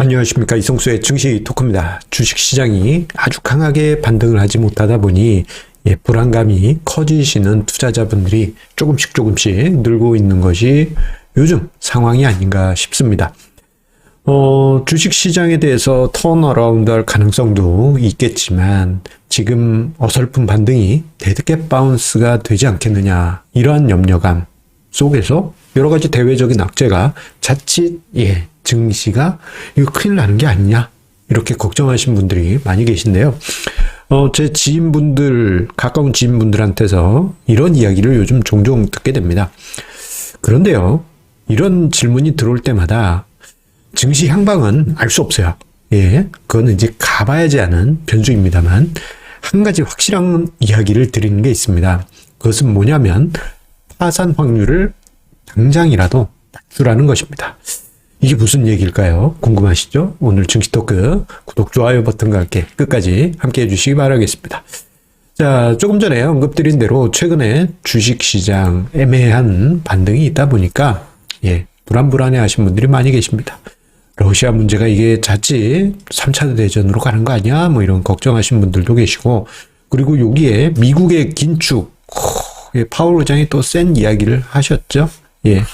안녕하십니까 이성수의 증시 토크입니다. 주식시장이 아주 강하게 반등을 하지 못하다 보니 예, 불안감이 커지시는 투자자분들이 조금씩 조금씩 늘고 있는 것이 요즘 상황이 아닌가 싶습니다. 어, 주식시장에 대해서 턴어라운드 할 가능성도 있겠지만 지금 어설픈 반등이 데드캣 바운스가 되지 않겠느냐 이러한 염려감 속에서 여러 가지 대외적인 악재가 자칫 예 증시가 이거 큰일 나는 게 아니냐 이렇게 걱정하신 분들이 많이 계신데요. 어, 제 지인분들 가까운 지인분들한테서 이런 이야기를 요즘 종종 듣게 됩니다. 그런데요, 이런 질문이 들어올 때마다 증시 향방은 알 수 없어요. 예, 그거는 이제 가봐야지 아는 변수입니다만 한 가지 확실한 이야기를 드리는 게 있습니다. 그것은 뭐냐면 파산 확률을 당장이라도 낮추라는 것입니다. 이게 무슨 얘기일까요? 궁금하시죠? 오늘 증시 토크 구독, 좋아요 버튼과 함께 끝까지 함께 해주시기 바라겠습니다. 자, 조금 전에 언급드린 대로 최근에 주식시장 애매한 반등이 있다 보니까 예, 불안불안해 하신 분들이 많이 계십니다. 러시아 문제가 이게 자칫 3차 대전으로 가는 거 아니야? 뭐 이런 걱정하신 분들도 계시고 그리고 여기에 미국의 긴축 예, 파월 의장이 또 센 이야기를 하셨죠. 예.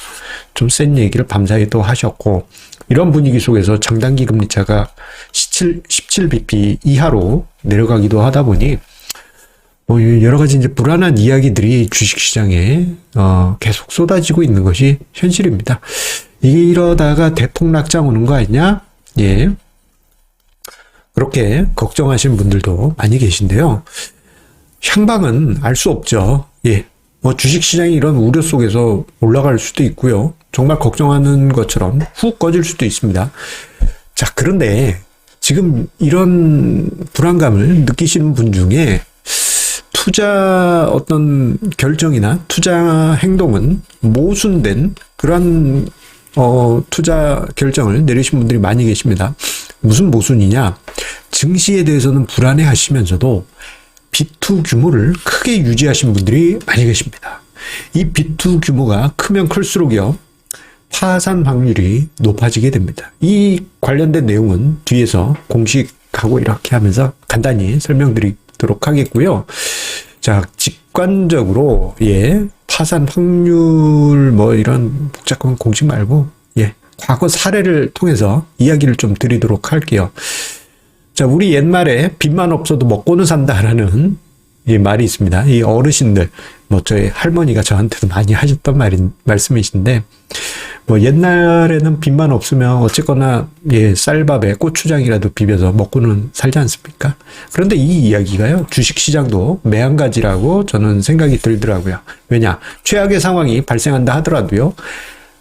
좀 센 얘기를 밤사이에 또 하셨고, 이런 분위기 속에서 장단기 금리차가 17, 17bp 이하로 내려가기도 하다 보니, 뭐, 여러 가지 이제 불안한 이야기들이 주식시장에, 어, 계속 쏟아지고 있는 것이 현실입니다. 이게 이러다가 대폭락장 오는 거 아니냐? 예. 그렇게 걱정하시는 분들도 많이 계신데요. 향방은 알 수 없죠. 예. 뭐 주식시장이 이런 우려 속에서 올라갈 수도 있고요. 정말 걱정하는 것처럼 훅 꺼질 수도 있습니다. 자, 그런데 지금 이런 불안감을 느끼시는 분 중에 투자 어떤 결정이나 투자 행동은 모순된 그런 어, 투자 결정을 내리신 분들이 많이 계십니다. 무슨 모순이냐? 증시에 대해서는 불안해 하시면서도 B2 규모를 크게 유지하신 분들이 많이 계십니다. 이 B2 규모가 크면 클수록요, 파산 확률이 높아지게 됩니다. 이 관련된 내용은 뒤에서 공식하고 이렇게 하면서 간단히 설명드리도록 하겠고요. 자, 직관적으로, 예, 파산 확률 뭐 이런 복잡한 공식 말고, 예, 과거 사례를 통해서 이야기를 좀 드리도록 할게요. 자, 우리 옛말에 빚만 없어도 먹고는 산다라는 이 말이 있습니다. 이 어르신들, 뭐 저희 할머니가 저한테도 많이 하셨던 말인, 말씀이신데, 뭐 옛날에는 빚만 없으면 어쨌거나 예, 쌀밥에 고추장이라도 비벼서 먹고는 살지 않습니까? 그런데 이 이야기가요, 주식시장도 매한가지라고 저는 생각이 들더라고요. 왜냐, 최악의 상황이 발생한다 하더라도요,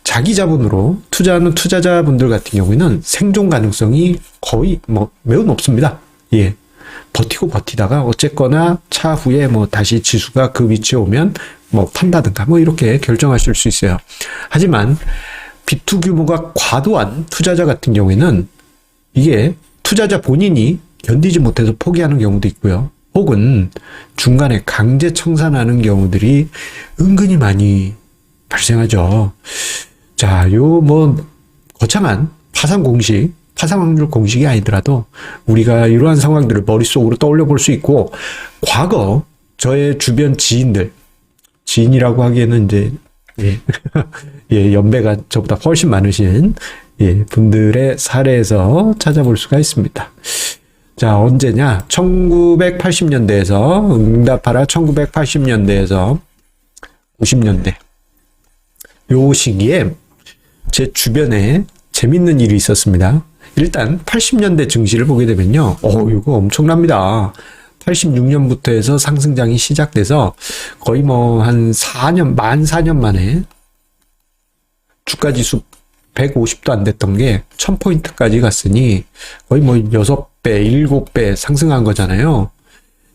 자기 자본으로 투자하는 투자자분들 같은 경우에는 생존 가능성이 거의 뭐 매우 높습니다. 예. 버티고 버티다가 어쨌거나 차후에 뭐 다시 지수가 그 위치에 오면 뭐 판다든가 뭐 이렇게 결정하실 수 있어요. 하지만 B2 규모가 과도한 투자자 같은 경우에는 이게 투자자 본인이 견디지 못해서 포기하는 경우도 있고요. 혹은 중간에 강제 청산하는 경우들이 은근히 많이 발생하죠. 자, 요 뭐 거창한 파산 공식, 파산 확률 공식이 아니더라도 우리가 이러한 상황들을 머릿속으로 떠올려 볼 수 있고 과거 저의 주변 지인들 지인이라고 하기에는 이제 예, 예 연배가 저보다 훨씬 많으신 예, 분들의 사례에서 찾아볼 수가 있습니다. 자, 언제냐? 1980년대에서 응답하라 1980년대에서 90년대 요 시기에 제 주변에 재밌는 일이 있었습니다. 일단 80년대 증시를 보게 되면요. 어, 이거 엄청납니다. 86년부터 해서 상승장이 시작돼서 거의 뭐 한 4년, 만 4년 만에 주가 지수 150도 안 됐던 게 1000포인트까지 갔으니 거의 뭐 6배, 7배 상승한 거잖아요.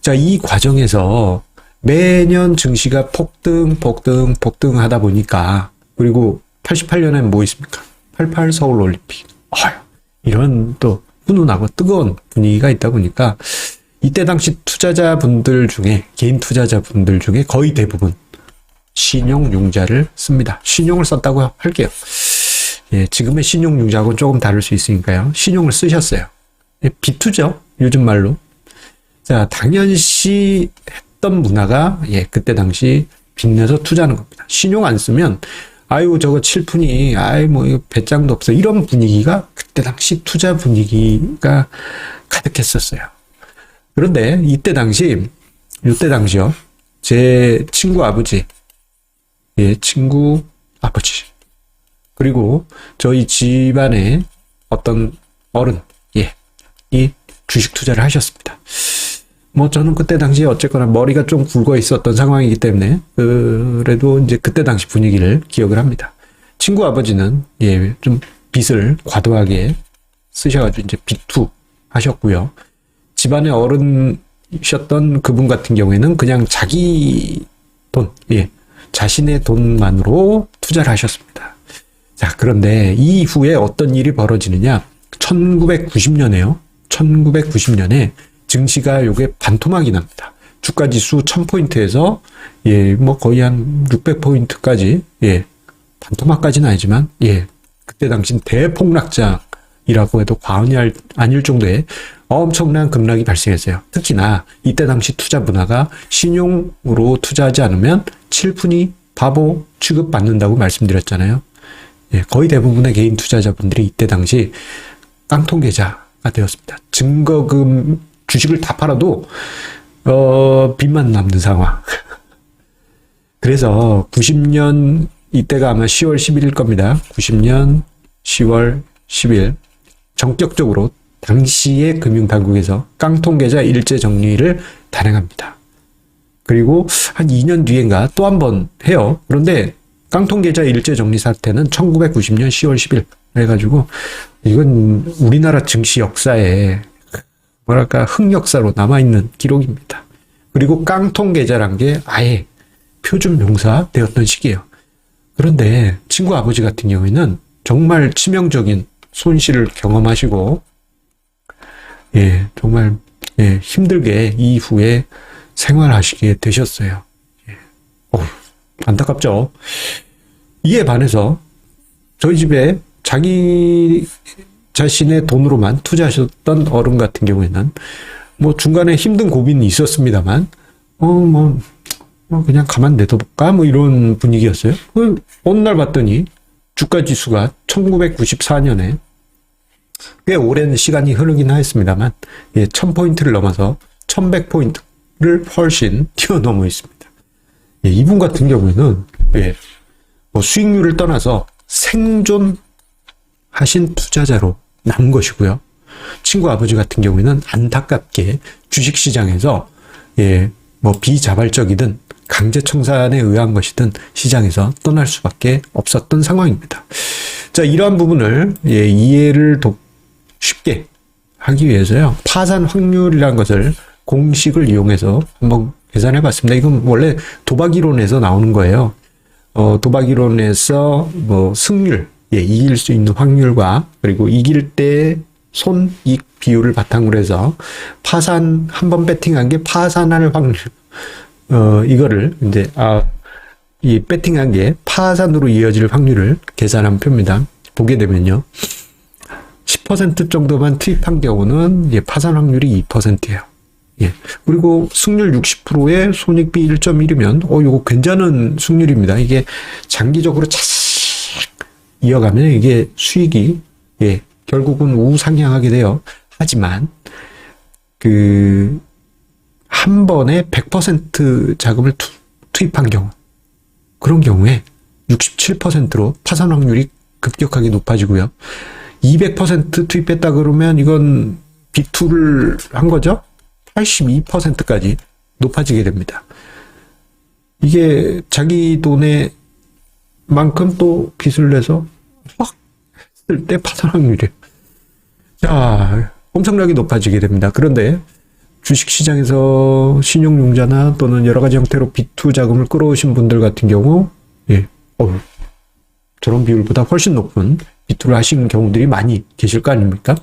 자, 이 과정에서 매년 증시가 폭등, 폭등, 폭등 하다 보니까 그리고 88년엔 뭐 있습니까? 88 서울 올림픽. 아유, 이런 또 훈훈하고 뜨거운 분위기가 있다 보니까 이때 당시 투자자분들 중에 개인 투자자분들 중에 거의 대부분 신용 융자를 씁니다. 신용을 썼다고 할게요. 예, 지금의 신용융자하고는 조금 다를 수 있으니까요. 신용을 쓰셨어요. 예, 비투죠. 요즘 말로. 자, 당연시 했던 문화가, 예, 그때 당시 빚내서 투자하는 겁니다. 신용 안 쓰면, 아유, 저거 칠푼이, 아이, 뭐, 이거 배짱도 없어. 이런 분위기가 그때 당시 투자 분위기가 가득했었어요. 그런데 이때 당시, 이때 당시요. 제 친구 아버지, 예, 친구 아버지. 그리고 저희 집안의 어떤 어른, 예, 이 주식 투자를 하셨습니다. 뭐 저는 그때 당시에 어쨌거나 머리가 좀 굵어 있었던 상황이기 때문에 그래도 이제 그때 당시 분위기를 기억을 합니다. 친구 아버지는 예, 좀 빚을 과도하게 쓰셔가지고 이제 빚투 하셨고요. 집안의 어른이셨던 그분 같은 경우에는 그냥 자기 돈, 예, 자신의 돈만으로 투자를 하셨습니다. 자, 그런데 이후에 어떤 일이 벌어지느냐? 1990년에요. 1990년에 증시가 요게 반토막이 납니다. 주가 지수 1000포인트에서 예, 뭐 거의 한 600포인트까지 예, 반토막까지는 아니지만 예, 그때 당시 대폭락장이라고 해도 과언이 알- 아닐 정도의 엄청난 급락이 발생했어요. 특히나 이때 당시 투자 문화가 신용으로 투자하지 않으면 칠푼이 바보 취급받는다고 말씀드렸잖아요. 예, 거의 대부분의 개인 투자자분들이 이때 당시 깡통 계좌가 되었습니다. 증거금 주식을 다 팔아도 어, 빚만 남는 상황. 그래서 90년 이때가 아마 10월 10일일 겁니다. 90년 10월 10일 전격적으로 당시의 금융당국에서 깡통 계좌 일제 정리를 단행합니다. 그리고 한 2년 뒤엔가 또 한 번 해요. 그런데 깡통 계좌 일제 정리 사태는 1990년 10월 10일 해가지고 이건 우리나라 증시 역사에 뭐랄까 흑역사로 남아있는 기록입니다. 그리고 깡통 계좌란 게 아예 표준 명사 되었던 시기예요. 그런데 친구 아버지 같은 경우에는 정말 치명적인 손실을 경험하시고 예 정말 예, 힘들게 이후에 생활하시게 되셨어요. 예. 어휴, 안타깝죠. 이에 반해서 저희 집에 자기 자신의 돈으로만 투자하셨던 어른 같은 경우에는 뭐 중간에 힘든 고민이 있었습니다만 어뭐 뭐 그냥 가만 내둬볼까 뭐 이런 분위기였어요. 그 어느 날 봤더니 주가 지수가 1994년에 꽤 오랜 시간이 흐르긴 하였습니다만 예, 1000포인트를 넘어서 1100포인트를 훨씬 뛰어넘어 있습니다. 예, 이분 같은 경우에는 예, 뭐 수익률을 떠나서 생존 하신 투자자로 남은 것이고요. 친구 아버지 같은 경우에는 안타깝게 주식시장에서 예, 뭐 비자발적이든 강제 청산에 의한 것이든 시장에서 떠날 수밖에 없었던 상황입니다. 자, 이러한 부분을 예, 이해를 도, 쉽게 하기 위해서요. 파산 확률이라는 것을 공식을 이용해서 한번 계산해 봤습니다. 이건 원래 도박 이론에서 나오는 거예요. 어, 도박 이론에서 뭐 승률, 예, 이길 수 있는 확률과 그리고 이길 때 손 익 비율을 바탕으로 해서 파산 한번 배팅한 게 파산할 확률 어 이거를 이제 아이 배팅한 게 파산으로 이어질 확률을 계산한 표입니다. 보게 되면요. 10% 정도만 투입한 경우는 예, 파산 확률이 2%예요. 예. 그리고 승률 60%에 손익비 1.1이면 어 이거 괜찮은 승률입니다. 이게 장기적으로 차씩 이어가면 이게 수익이 예, 결국은 우상향하게 돼요. 하지만 그 한 번에 100% 자금을 투, 투입한 경우 그런 경우에 67%로 파산 확률이 급격하게 높아지고요. 200% 투입했다 그러면 이건 B2를 한 거죠. 82%까지 높아지게 됩니다. 이게 자기 돈의 만큼 또 빚을 내서 확 했을 때 파산 확률이 자 엄청나게 높아지게 됩니다. 그런데 주식시장에서 신용융자나 또는 여러 가지 형태로 B2 자금을 끌어오신 분들 같은 경우 예, 어휴, 저런 비율보다 훨씬 높은 비투를 하신 경우들이 많이 계실 거 아닙니까?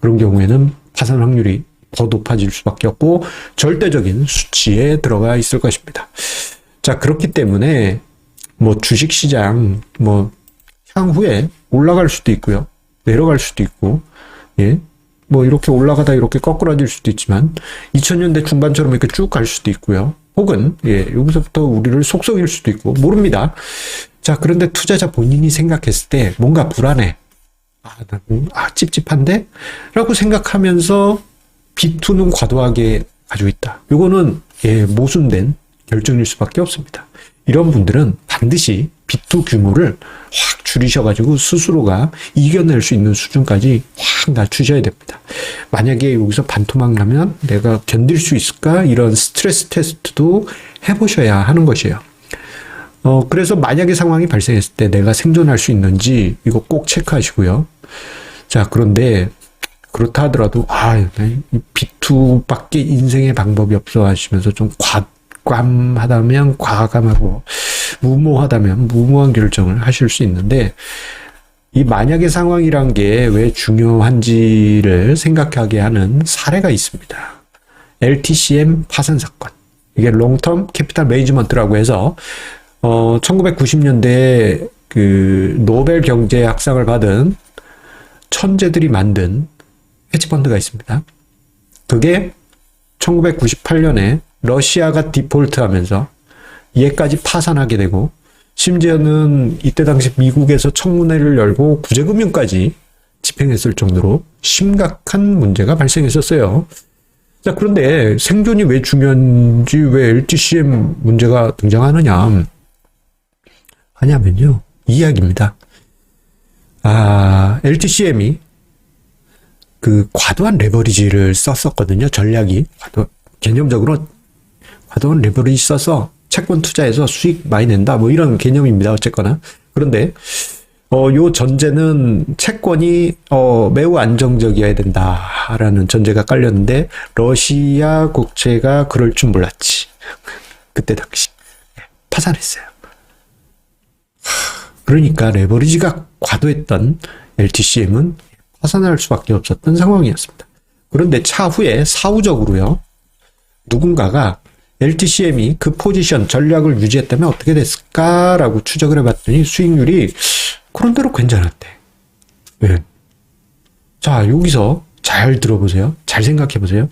그런 경우에는 파산 확률이 더 높아질 수밖에 없고 절대적인 수치에 들어가 있을 것입니다. 자, 그렇기 때문에 뭐 주식 시장 뭐 향후에 올라갈 수도 있고요. 내려갈 수도 있고, 예. 뭐 이렇게 올라가다 이렇게 거꾸라질 수도 있지만 2000년대 중반처럼 이렇게 쭉 갈 수도 있고요. 혹은 예, 여기서부터 우리를 속속일 수도 있고 모릅니다. 자, 그런데 투자자 본인이 생각했을 때 뭔가 불안해. 아, 나, 음, 아 찝찝한데? 라고 생각하면서 비투는 과도하게 가지고 있다. 요거는 예, 모순된 결정일 수밖에 없습니다. 이런 분들은 반드시 비투 규모를 확 줄이셔가지고 스스로가 이겨낼 수 있는 수준까지 확 낮추셔야 됩니다. 만약에 여기서 반토막 나면 내가 견딜 수 있을까? 이런 스트레스 테스트도 해보셔야 하는 것이에요. 어, 그래서 만약에 상황이 발생했을 때 내가 생존할 수 있는지 이거 꼭 체크하시고요. 자, 그런데 그렇다 하더라도 아, 이 B2밖에 인생의 방법이 없어 하시면서 좀 과감하다면 과감하고 무모하다면 무모한 결정을 하실 수 있는데 이 만약의 상황이란 게 왜 중요한지를 생각하게 하는 사례가 있습니다. LTCM 파산 사건. 이게 롱텀 캐피탈 매니지먼트라고 해서 어 1990년대에 그 노벨 경제학상을 받은 천재들이 만든 헤지펀드가 있습니다. 그게 1998년에 러시아가 디폴트 하면서 얘까지 파산하게 되고 심지어는 이때 당시 미국에서 청문회를 열고 구제금융까지 집행했을 정도로 심각한 문제가 발생했었어요. 자, 그런데 생존이 왜 중요한지 왜 LTCM 문제가 등장하느냐 하냐면요. 이 이야기입니다. 아, LTCM이 그 과도한 레버리지를 썼었거든요. 전략이. 과도, 개념적으로 과도한 레버리지 써서 채권 투자해서 수익 많이 낸다. 뭐 이런 개념입니다. 어쨌거나. 그런데 어, 요 전제는 채권이 어, 매우 안정적이어야 된다라는 전제가 깔렸는데 러시아 국채가 그럴 줄 몰랐지. 그때 당시 파산했어요. 그러니까 레버리지가 과도했던 LTCM은 파산할 수밖에 없었던 상황이었습니다. 그런데 차후에 사후적으로요. 누군가가 LTCM이 그 포지션 전략을 유지했다면 어떻게 됐을까라고 추적을 해봤더니 수익률이 그런대로 괜찮았대. 네. 자, 여기서 잘 들어보세요. 잘 생각해 보세요.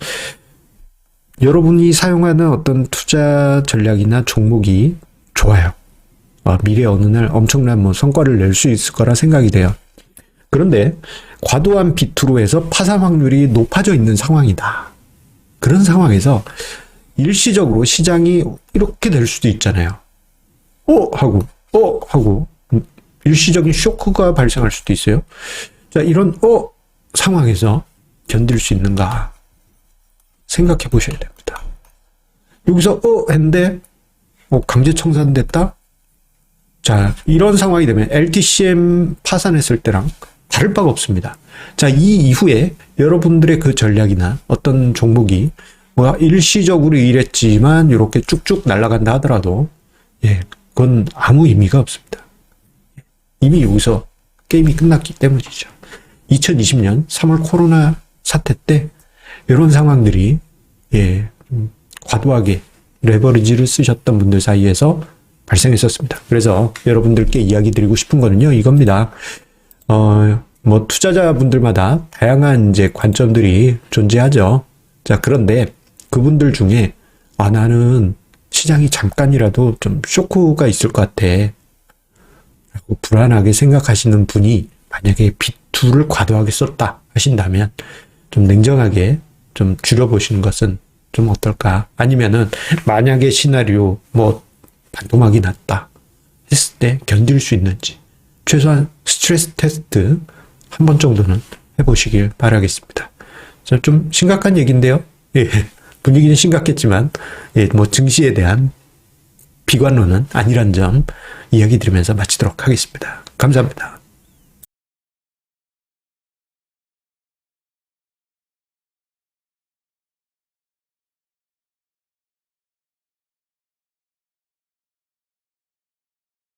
여러분이 사용하는 어떤 투자 전략이나 종목이 좋아요. 어, 미래 어느 날 엄청난 뭐 성과를 낼 수 있을 거라 생각이 돼요. 그런데 과도한 비투로 해서 파산 확률이 높아져 있는 상황이다. 그런 상황에서 일시적으로 시장이 이렇게 될 수도 있잖아요. 어? 하고, 어? 하고, 일시적인 쇼크가 발생할 수도 있어요. 자, 이런, 어? 상황에서 견딜 수 있는가? 생각해 보셔야 됩니다. 여기서, 어? 했는데, 어, 강제 청산됐다? 자, 이런 상황이 되면 LTCM 파산했을 때랑 다를 바가 없습니다. 자, 이 이후에 여러분들의 그 전략이나 어떤 종목이 뭐 일시적으로 이랬지만 이렇게 쭉쭉 날아간다 하더라도 예, 그건 아무 의미가 없습니다. 이미 여기서 게임이 끝났기 때문이죠. 2020년 3월 코로나 사태 때 이런 상황들이 예, 과도하게 레버리지를 쓰셨던 분들 사이에서 발생했었습니다. 그래서 여러분들께 이야기 드리고 싶은 거는요, 이겁니다. 어, 뭐, 투자자분들마다 다양한 이제 관점들이 존재하죠. 자, 그런데 그분들 중에, 아, 나는 시장이 잠깐이라도 좀 쇼크가 있을 것 같아. 라고 불안하게 생각하시는 분이 만약에 비투를 과도하게 썼다 하신다면 좀 냉정하게 좀 줄여보시는 것은 좀 어떨까? 아니면은 만약에 시나리오 뭐 반도막이 났다 했을 때 견딜 수 있는지 최소한 스트레스 테스트 한 번 정도는 해보시길 바라겠습니다. 좀 심각한 얘기인데요. 예, 분위기는 심각했지만 예, 뭐 증시에 대한 비관론은 아니란 점 이야기 드리면서 마치도록 하겠습니다. 감사합니다.